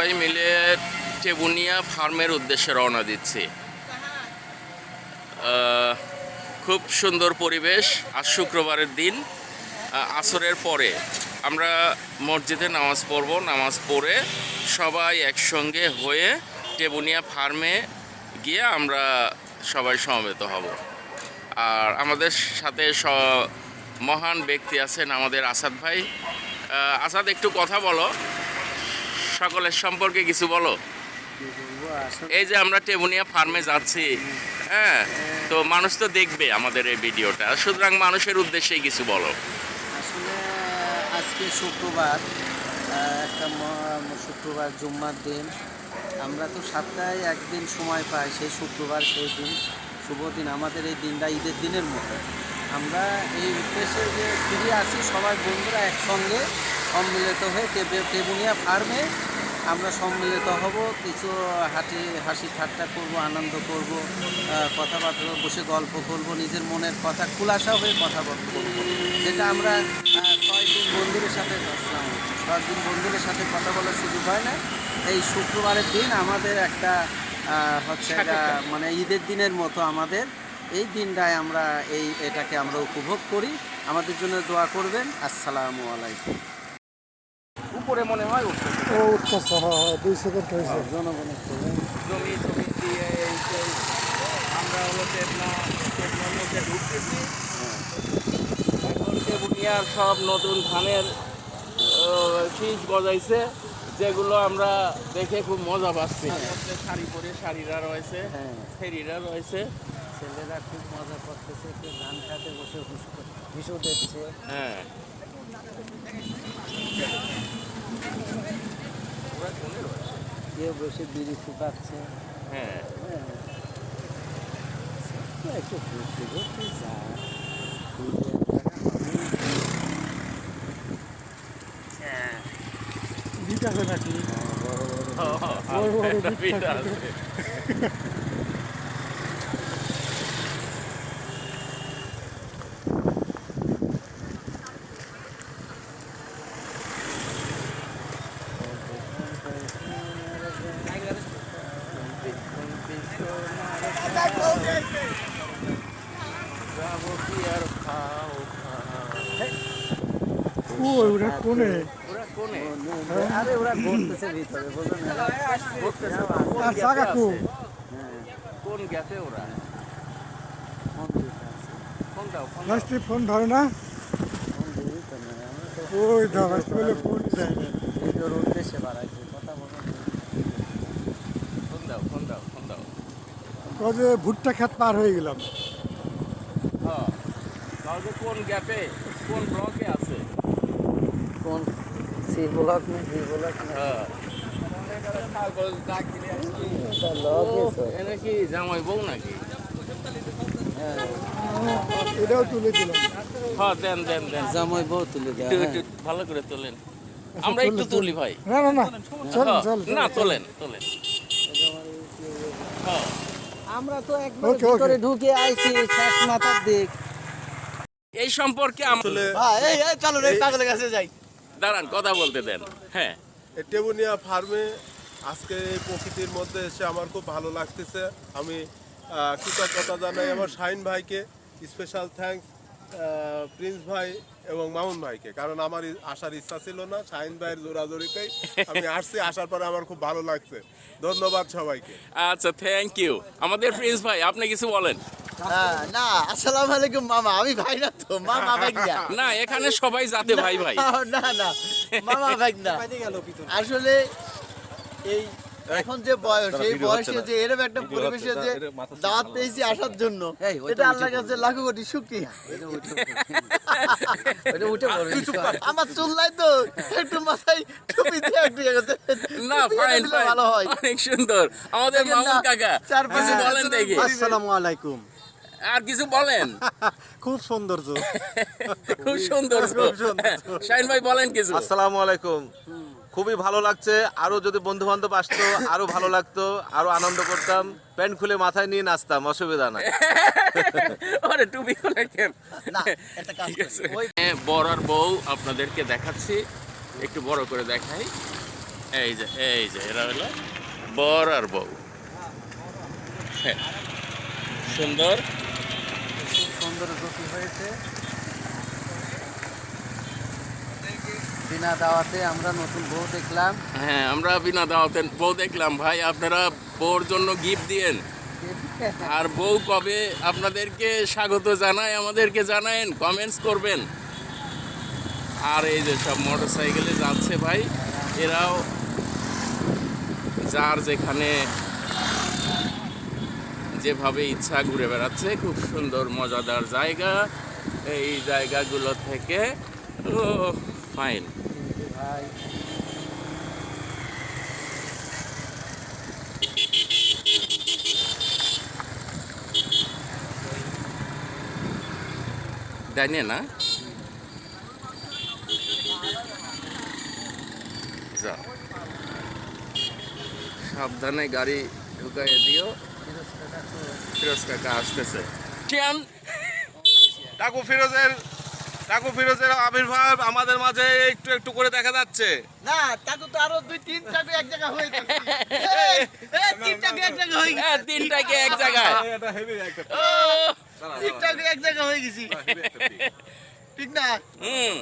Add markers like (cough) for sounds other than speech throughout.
সবাই মিলে টেবুনিয়া ফার্মের উদ্দেশ্যে রওনা দিচ্ছি। খুব সুন্দর পরিবেশ আজ শুক্রবারের দিন। আসরের পরে আমরা মসজিদে নামাজ পড়ব। নামাজ পড়ে সবাই একসঙ্গে হয়ে টেবুনিয়া ফার্মে গিয়ে আমরা সবাই সমবেত হব। আর আমাদের সাথে স- মহান ব্যক্তি আছেন আমাদের আসাদ ভাই। আসাদ, একটু কথা বলো। সকলের সম্পর্কে কিছু বলো? এই যে আমরা টেবুনিয়া ফার্মে যাচ্ছি হ্যাঁ? তো মানুষ তো দেখবে আমাদের এই ভিডিওটা। সুতরাং মানুষের উদ্দেশ্যে কিছু বলো। আসলে আজকে শুক্রবার একটা শুক্রবার জুম্মার দিন। আমরা তো সপ্তাহে একদিন সময় পাই, সেই শুক্রবার, সেই দিন। শুভ দিন। আমাদের এই দিনটা ঈদের দিনের মতো। আমরা এই উদ্দেশ্যে যে ফিরে আসি সবাই বন্ধুরা একসঙ্গে সম্মিলিত হয়ে টেবে- টেবুনিয়া ফার্মে আমরা সম্মিলিত হব। কিছু হাঁটি হাসি ঠাট্টা করব আনন্দ করব কথাবার্তা বসে গল্প করব নিজের মনের কথা খুলাসা হয়ে কথাবার্তা করব যেটা আমরা কয়েকদিন বন্ধুদের সাথে কয়েকদিন বন্ধুদের সাথে কথা বলার সুযোগ হয় না। এই শুক্রবারের দিন আমাদের একটা হচ্ছে মানে ঈদের দিনের মতো আমাদের এই দিনটায় আমরা এই এটাকে আমরা উপভোগ করি। আমাদের জন্য দোয়া করবেন। আসসালামু আলাইকুম। উপরে মনে হয় ও উঠতেছে হ্যাঁ হ্যাঁ দুই সেকেন্ড হয়েছে। জনগণের জমি জমি দিয়ে এই আমরা হলো টেবনা টেবনার মধ্যে ঢুকতেছি। এখন সব নতুন ধানের শীষ গজাইছে যেগুলো আমরা দেখে খুব মজা পাচ্ছি। শাড়ি পরে শাড়িরা রয়েছে হ্যাঁ। ফেরিরা রয়েছে। ছেলেরা খুব মজা করতেছে কেউ ধান খাতে বসে হিসু দেখছে হ্যাঁ কেউ বসে বিড়ি ফুটাচ্ছে হ্যাঁ হ্যাঁ। একটু ঘুরতে ঘুরতে যায় হ্যাঁ বিট আছে নাকি বড় বড় বিট থাকে। আছে। যাব কি আর খাও খাও। কোনে ওরা কোনে? আরে ওরা ঘুরতেছে ভিতরে বুঝলেন ঘুরতেছে আর গ্যাপে জায়গা আছে? কোন গ্যাপে ওরা? মন্দির ফোন দাও ফোন দাও। ফোন ধরে না? ওই দাও বলে ফোন যায় না। ভিডিওর উদ্দেশ্যে বাড়াইছি কথা ফোন দাও ফোন দাও ফোন দাও। ভুট্টা খেত পার হয়ে গেলাম। হ্যাঁ কোন গ্যাপে কোন ব্লকে আছে? কোন সি ব্লক না ডি ব্লক না এটা লক এসো এনে কি জামাই বউ নাকি? এটাও তুলে দিলাম দেন দেন দেন। জামাই বউ তুলে দেয় একটু। ভালো করে তোলেন। আমরা একটু তুলি। ভাই। না না না। চল হ্যাঁ, না তোলেন তোলেন। হ্যাঁ। আমরা তো একবার। ঢুকে আইছি শেষ মাথার দিক। এই সম্পর্কে আমরা ভাই এই এই চলো রে পাগলের কাছে যাই। দাঁড়ান, কথা বলতে দেন। হ্যাঁ। টেবুনিয়া ফার্মে আজকে এই প্রকৃতির মধ্যে এসে আমার খুব ভালো লাগতেছে। আমি কৃতজ্ঞতা জানাই আমার শাহিন ভাইকে। Special thanks. প্রিন্স ভাই এবং মামুন ভাইকে কারণ আমার আসার ইচ্ছা ছিল না শাহিন ভাইয়ের জোরাজোরিতেই আমি আসছি আসার পরে আমার খুব ভালো লাগছে। ধন্যবাদ সবাইকে। আচ্ছা থ্যাংক ইউ আমাদের প্রিন্স ভাই আপনি কিছু বলেন? হ্যাঁ, না আসসালামু আলাইকুম মামা। আমি ভাই না তো মামা ভাই না না এখানে সবাই যাতে ভাই ভাই। না না মামা ভাই না আসলে এই এখন যে বয়স এই বয়সে যে এরকম একটা পরিবেশে যে দাওয়াত পেয়েছি আসার জন্য এটা আল্লাহর কাছে লাখো কোটি শুকরিয়া। (laughs) আমার চুল্লাই তো একটু মাথায় টুপি দিয়ে একটু ইয়ে না ফাইন ভালো হয়। অনেক সুন্দর। আমাদের মামুন কাকা বলেন দেখি। আসসালামু আলাইকুম। আর কিছু বলেন? (laughs) (laughs) খুব সৌন্দর্য। খুব সুন্দর শাইন ভাই বলেন কিছু। আসসালামু আলাইকুম। খুবই ভালো লাগছে। আরও যদি বন্ধু বান্ধব আসতো আরও ভালো লাগতো আরও আনন্দ করতাম। প্যান্ট খুলে মাথায় নিয়ে নাচতাম অসুবিধা নাই। আরে টুপি খুলে কেন? না হ্যাঁ, বর আর বউ আপনাদেরকে দেখাচ্ছি। একটু বড় করে দেখাই। এই যে এই যে এরা হলো বর আর বউ। হ্যাঁ। সুন্দর। খুব সুন্দর হয়েছে। বিনা দাওয়াতে আমরা নতুন বউ দেখলাম। হ্যাঁ আমরা বিনা দাওয়াতে বউ দেখলাম। ভাই, আপনারা বউর জন্য গিফট দিয়েন। আর বউ কবে আপনাদেরকে স্বাগত জানায়, আমাদেরকে জানায়েন কমেন্টস করবেন। আর এই যে সব মোটর সাইকেলে যাচ্ছে ভাই, এরাও যার যেখানে যেভাবে ইচ্ছা ঘুরে বেড়াচ্ছে, খুব সুন্দর, মজাদার জায়গা। এই জায়গাগুলো থেকে, ও ফাইন ভাই ডাইনে না সাবধানে গাড়ি ঢুকাইয়ে দিও। ফিরোজ কাকা আসতেছে টাকু ফিরোজের টাকু ফিরোজের আবির্ভাব আমাদের মাঝে একটু একটু করে দেখা যাচ্ছে। না তাকে তো আরও দুই তিন টাকা এক জায়গা হয়ে যাবে তিন টাকা এক জায়গা হয়ে হ্যাঁ, তিনটাকে এক জায়গায়? এটা হেভি একটা তিন টাকা এক জায়গা হয়ে গেছি? ঠিক না? হুম।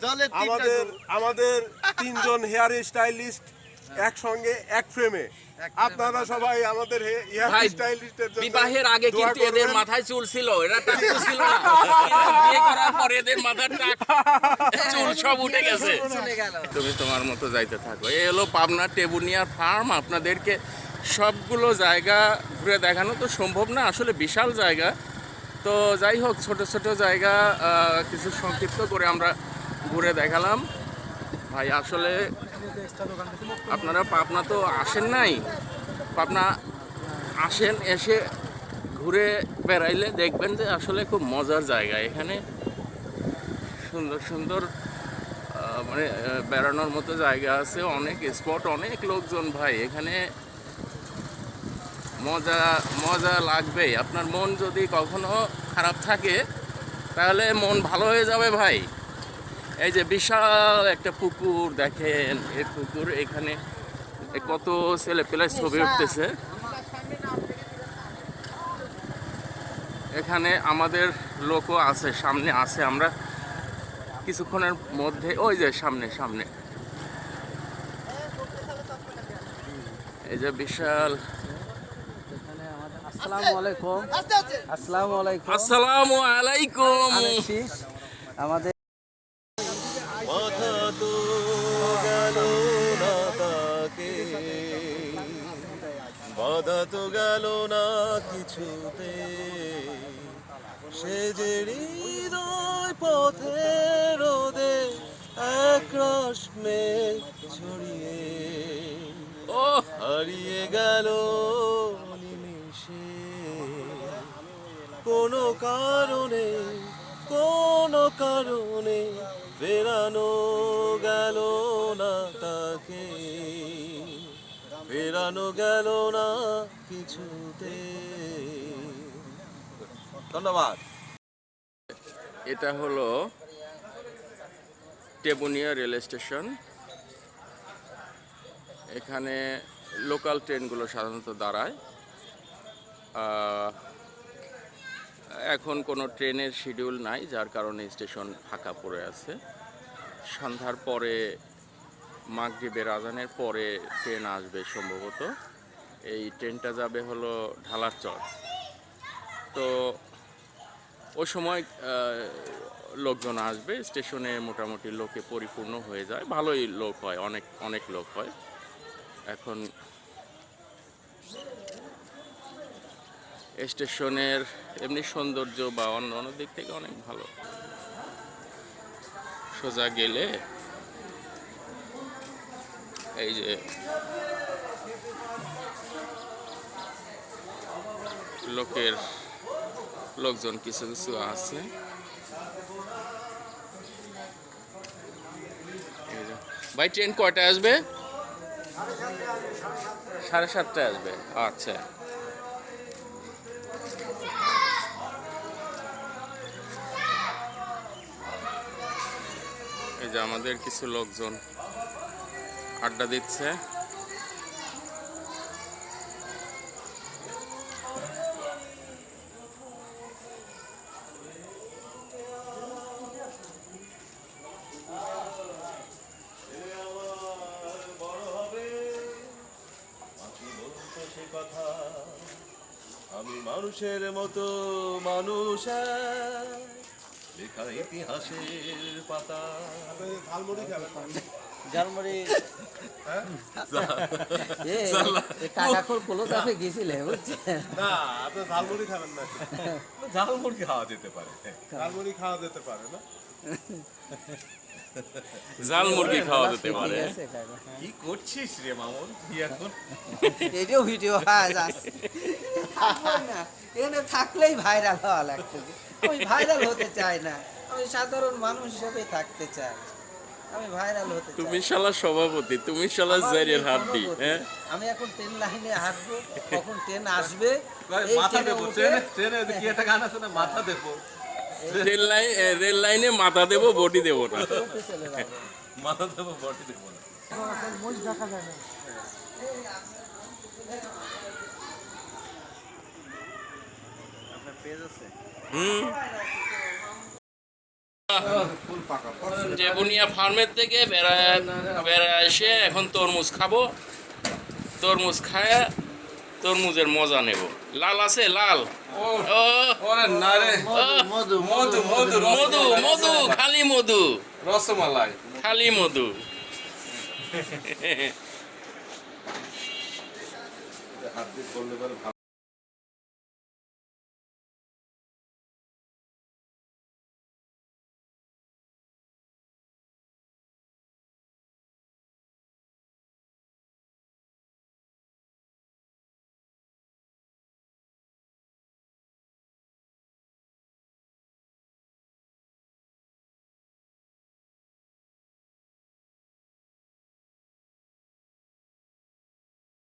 জলে আমাদের আমাদের তিনজন হেয়ার স্টাইলিস্ট একসঙ্গে এক ফ্রেমে আপনারা সবাই আমাদের বিবাহের আগে কিন্তু এদের মাথায় চুল ছিল এরা টাকু ছিল না। (laughs) বিয়ে করার পরে এদের মাথার টাক চুল সব উঠে গেছে। তুমি তোমার মতো যাইতে থাকো। এই হলো পাবনা টেবুনিয়ার ফার্ম। আপনাদেরকে সবগুলো জায়গা ঘুরে দেখানো তো সম্ভব না আসলে বিশাল জায়গা। তো যাই হোক ছোট ছোট জায়গা কিছু সংক্ষিপ্ত করে আমরা ঘুরে দেখালাম। ভাই, আসলে আপনারা পাবনা তো আসেন নাই। পাবনা আসেন, এসে ঘুরে বেড়াইলে দেখবেন যে আসলে খুব মজার জায়গা। এখানে সুন্দর সুন্দর মানে বেড়ানোর মতো জায়গা আছে, অনেক স্পট অনেক লোকজন ভাই। এখানে মজা মজা লাগবে আপনার মন যদি কখনো খারাপ থাকে, তাহলে মন ভালো হয়ে যাবে ভাই। এই যে বিশাল একটা পুকুর দেখেন এই পুকুর এখানে কত ছেলে পেলে ছবি উঠতেছে। এখানে আমাদের লোকও আছে সামনে আছে আমরা। কিছুক্ষণের মধ্যে ওই যে সামনে সামনে। এই যে বিশাল। এখানে আমাদের আসসালামু আলাইকুম। আসসালামু আলাইকুম। আসসালামু আলাইকুম। আমাদের গেল না কিছুতে। সে যে হৃদয় পথে রোদে এক রস মেঘ ছড়িয়ে ও হারিয়ে গেল নিমিষে। কোনো কারণে কোনো কারণে ফেরানো গেল না তাকে। ফেরানো গেল না কিছুতে। ধন্যবাদ। এটা হলো টেবুনিয়া রেল স্টেশন। এখানে লোকাল ট্রেনগুলো সাধারণত দাঁড়ায়। এখন কোনো ট্রেনের শিডিউল নাই, যার কারণে স্টেশন ফাঁকা পড়ে আছে। সন্ধ্যার পরে মাগরিবের আজানের পরে ট্রেন আসবে সম্ভবত। এই ট্রেনটা যাবে হলো ঢালার ঢালারচর তো ওই সময় লোকজন আসবে, স্টেশনে মোটামুটি লোকে পরিপূর্ণ হয়ে যায়। ভালোই লোক হয়, অনেক অনেক লোক হয়। এখন স্টেশনের এমনি সৌন্দর্য বা অন্য অন্য দিক থেকে অনেক ভালো। সোজা গেলে এই যে লোকের লোকজন কিছু কিছু আছে। ভাই, ট্রেন কয়টায় আসবে? সাড়ে সাতটায় আসবে। আচ্ছা। এই যে আমাদের কিছু লোকজন আড্ডা দিচ্ছে। আমি মানুষের মতো মানুষ লেখা ইতিহাসের পাতা। আপনি ঝালমুড়ি গেছিলে বুঝছেন? না আপনি খাবেন না। খাওয়া যেতে পারে। ঝালমুড়ি খাওয়া যেতে পারে না। জাল মুরগি খাওয়া যেতে পারে। কি করছিস রে মামুন? তুই এখন? এটাও ভিডিও হয় না এখানে থাকলেই ভাইরাল হওয়া লাগতেছে আমি ভাইরাল হতে চাই না। আমি সাধারণ মানুষ হিসেবে থাকতে চাই। তুমি শালা সভাপতি তুমি শালা জারির নেই হাড্ডি হ্যাঁ? আমি এখন ট্রেন লাইনে হাঁটবো কখন ট্রেন আসবে মাথা দেবো ট্রেনে ট্রেনে কি একটা গান আছে না মাথা দেবো। রেল লাইন রেল লাইনে মাথা দেবো বডি দেবো না। মাথা দেবো বটি দেবো না। আপনার পেজ আছে হুম? জেবুনিয়া ফার্মের থেকে বেড়া বেড়া এসে এখন তরমুজ খাব। তরমুজ খায় তরমুজের মজা নেব। লাল আছে লাল। মধু মধু মধু মধু মধু খালি মধু। রসমালাই। খালি মধু। হাত দিয়ে